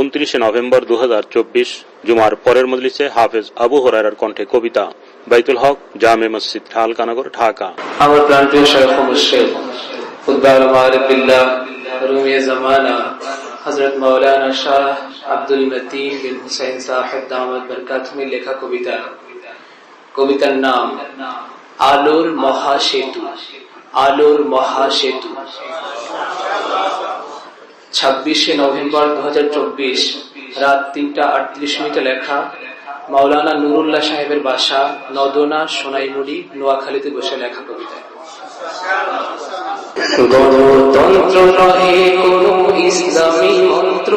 উনত্রিশে নভেম্বর দু হাজার চব্বিশ, জুমার পরের মজলিসে হাফেজ আবু হরার কণ্ঠে কবিতা। বাইতুল হক, জামে মসজিদ, ঢালকানগর, ঢাকা। আমার প্রান্তীয় শেখ উদ্দার মারিফিল্লাহ রুমিয়ে জামানা হজরত মৌলানা শাহ আব্দুল মতিন বিন হুসাইন সাহেব দামদ বরকাতমি লেখা কবিতা। কবিতার নাম, আলোর মহাসেতু আলোর মহাসেতু। ছাব্বিশে নভেম্বর দু হাজার চব্বিশ, রাত তিনটা আটত্রিশ মিনিটে লেখা, মাওলানা নুরুল্লাহ সাহেবের বাসা, নদনা সোনাইমুড়ি, নোয়াখালীতে বসে লেখা কবিতা। গণতন্ত্র নহে কোন ইসলামী মন্ত্র,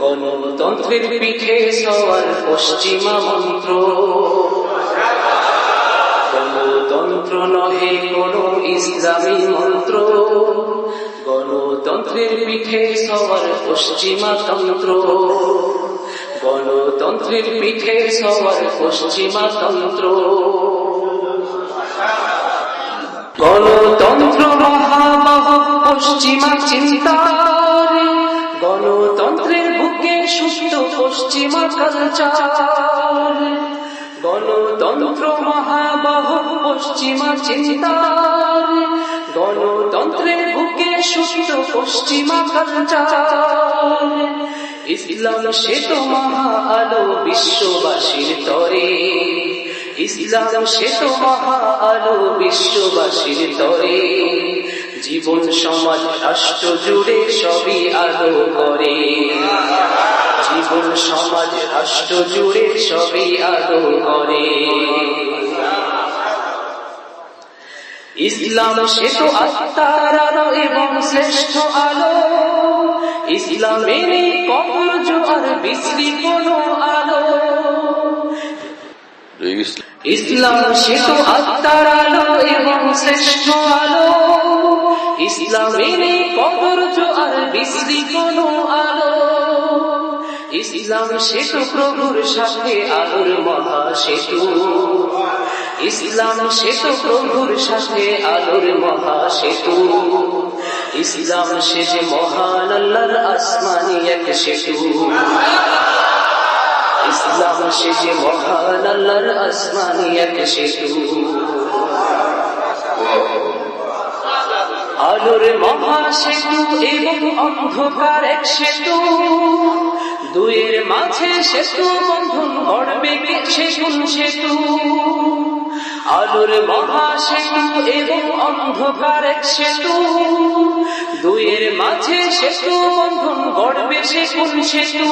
গণতন্ত্রের পিঠে সবার পশ্চিমা মন্ত্র। গণতন্ত্র নহে কোন ইসলামী মন্ত্র গণতন্ত্রের পিঠে সবার পশ্চিমা তন্ত্র। গণতন্ত্রের পিঠে সবার পশ্চিমা তন্ত্র। গণতন্ত্র মহাবাহ পশ্চিমা চিন্তার। গণতন্ত্রের বুকে সুস্থ পশ্চিমা কালচার। গণতন্ত্র মহাবাহ পশ্চিমা চিন্তার। গণতন্ত্রের বুকে সুস্থ পশ্চিমা ইসলাম সে তো মহা আলো বিশ্ববাসীর তরে। ইসলাম সে তো মহা আলো বিশ্ববাসীর তরে। জীবন, সমাজ, রাষ্ট্র জুড়ে সবই আলো করে। জীবন, সমাজ, রাষ্ট্র জুড়ে সবই আলো করে। ইসলাম সে তো আত্মার এবং শ্রেষ্ঠ আলো। ইসলামে নেই কবর বিশ্রী কোন আলো। ইসলাম সে তো আত্মার আলো এবং শ্রেষ্ঠ আলো। ইসলামে নেই কবর, জোয়ার, বিশ্রী কোন আলো। ইসলাম সে তো প্রভুর সাথে আলোর মহা সেতু ইসলাম সেতু প্রভুর সাথে, আলোর মহা সেতু। ইসলাম সে যে মহান আল্লাহর আসমানি এক সেতু। ইসলাম সে যে মহান আল্লাহর আসমানি এক সেতু। আলোর মহা সেতু এবং অন্ধকার এক সেতু। দুয়ের মাঝে সেতু, বন্ধন গড়বে কে? সেতুন সেতু। আলোর মহা সেতু এবং অন্ধকার এক সেতু। দুয়ের মাঝে সেতু, বন্ধন গড়বে সেতুন সেতু?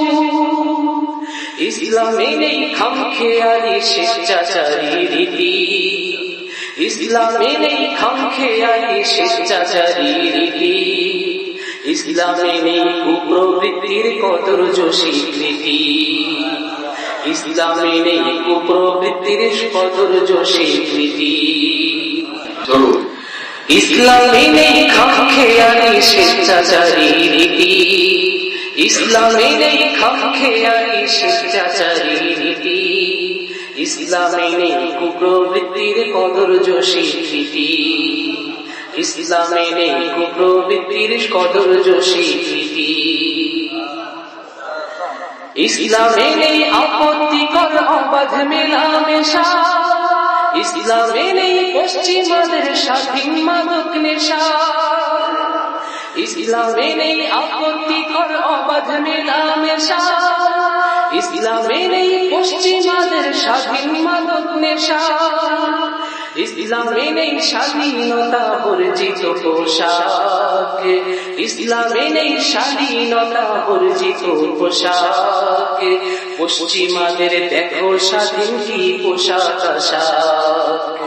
ইসলামে নেই খাম খেয়ালি স্বেচ্ছাচারী রীতি। ইসলামে নেই খাম খেয়ালি স্বেচ্ছাচারী রীতি। ইসলামে নেই কুপ্রবৃত্তির কদর স্বীকৃতি। ইসলামে নেই কুপ্রবৃত্তির কদর স্বীকৃতি ইসলামে নেই খাম খেয়ালি স্বেচ্ছাচারী রীতি ইসলামে নেই খাম খেয়ালি স্বেচ্ছাচারী রীতি ইসলামে নেই কুপ্রবৃত্তির কদর স্বীকৃতি ইসলামে নেই কুপ্রবৃত্তির কদর স্বীকৃতি ইসলামে নেই আপত্তিকর অবাধ মেলামেশা ইসলামে নেই পশ্চিমাদের স্বাধীন মাদক নেশা ইসলামে নেই আপত্তিকর অবাধ মেলামেশা ইসলামে নেই পশ্চিমাদের স্বাধীন মাদক নেশা। ইসলামে নেই স্বাধীনতা বর্জিত পোশাক। ইসলামে নেই স্বাধীনতা বর্জিত পোশাক। পশ্চিমাদের দেখো স্বাধীন কি পোশাক আশাক।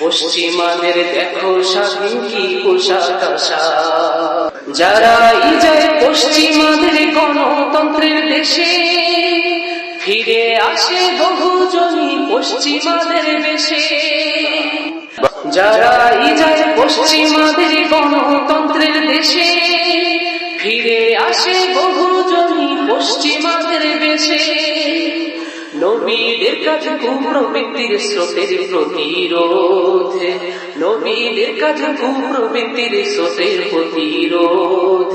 পশ্চিমাদের দেখো স্বাধীন কি পোশাক আশাক। যারা ইজায় পশ্চিমাদের গণতন্ত্রের দেশে, ফিরে আসে বহুজনই পশ্চিমাদের বেশে যারা ইজায় পশ্চিমাদের গণতন্ত্রের দেশে, ফিরে আসে বহুজনই পশ্চিমাদের বেশে। নবীদের কাছে কুপ্রবৃত্তির স্রোতের প্রতিরোধ। নবীদের কাছে কুপ্রবৃত্তির স্রোতের প্রতিরোধ।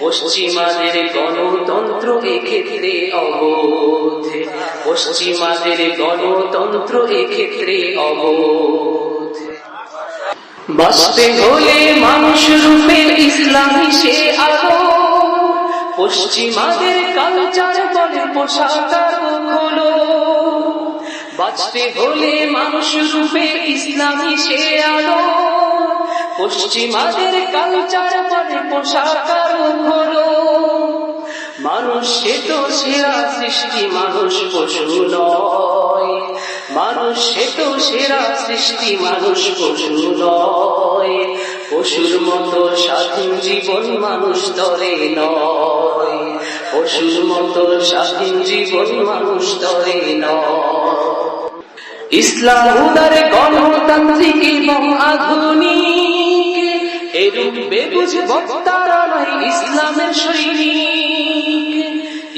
পশ্চিমাদের গণতন্ত্র এক্ষেত্রে অবোধ। পশ্চিমাদের গণতন্ত্র এক্ষেত্রে অবোধ। বাঁচতে হলে মানুষ রূপে ইসলামী সে আলো পশ্চিমাদের কালচার বলে পোশাকার হলো। বাঁচতে হলে মানুষ রূপে ইসলামী সে আলো পশ্চিমাদের কালচার বলে পোশাক হলো। মানুষ সে তো সেরা সৃষ্টি, মানুষ পশু নয়। মানুষ সে তো সেরা সৃষ্টি, মানুষ পশু নয়। পশুর মতো স্বাধীন জীবন মানুষ দলে নয়। পশুর মতো স্বাধীন জীবন মানুষ দলে নয়। ইসলাম উদার গণতান্ত্রিক এবং আধুনিক। এরূপ বেবুঝ বক্তারা নয় ইসলামের সৈনিক।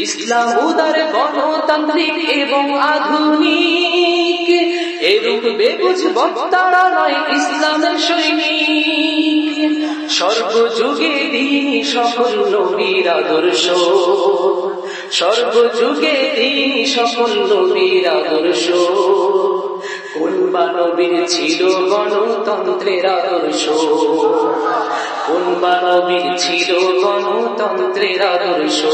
ইসলাম উদার গণতান্ত্রিক এবং আধুনিক, এরূপ বেবুঝ বক্তারা নয় ইসলামের সৈনিক। সর্বযুগে দিন সকল নবীর আদর্শ। সর্বযুগে দিন সকল নবীর আদর্শ। কোন মানবীর ছিল গণতন্ত্রের আদর্শ? কোন মানবীর ছিল গণতন্ত্রের আদর্শ?